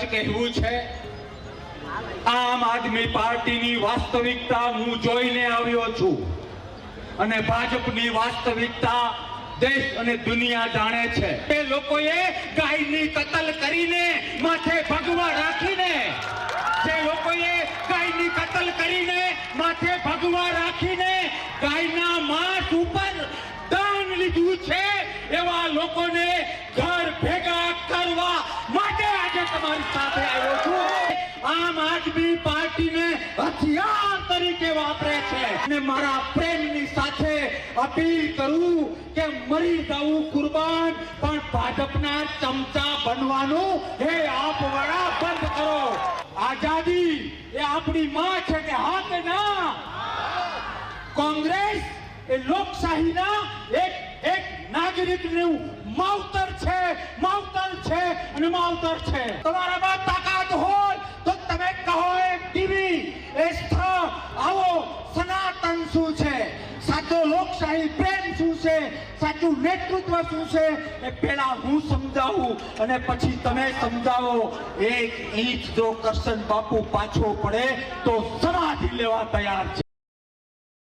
સચ કહેવું છે, આમ આદમી પાર્ટીની વાસ્તવિકતા હું જોઈને આવ્યો છું. અને ભાજપની વાસ્તવિકતા દેશ અને દુનિયા જાણે છે. તે લોકોએ ગાયની કતલ કરીને માથે ભગવા રાખીને, જે લોકોએ ગાયની કતલ કરીને માથે ભગવા રાખીને ગાયના માંસ ઉપર દાન લીધું છે, એવા લોકોને આમ આદમી પાર્ટીને હથિયાર તરીકે વાપરે છે. અને મારા પ્રેમની સાથે અપીલ કરું કે મરી જવું કુરબાન, પણ ભાજપના ચમચા બનવાનું હે આપ વડા બંધ કરો. આઝાદી એ આપણી માં છે કે હા કે ના. કોંગ્રેસ એ લોકશાહીના એક એક નાગરિકનું માવતર છે માવતર છે અને માવતર છે. તમારામાં તાકાત હોય તો તમે કહો એમ ટીવી એ સ્થળ આવો સનાતન શું છે સાચો લોકશાહી પ્રેમ શું છે? સાચું નેતૃત્વ શું છે? એ પહેલા હું સમજાવું અને પછી તમે સમજાવો. એક ઈંચ જો કરશન બાપુ પાછો પડે તો સમાધિ લેવા તૈયાર છે.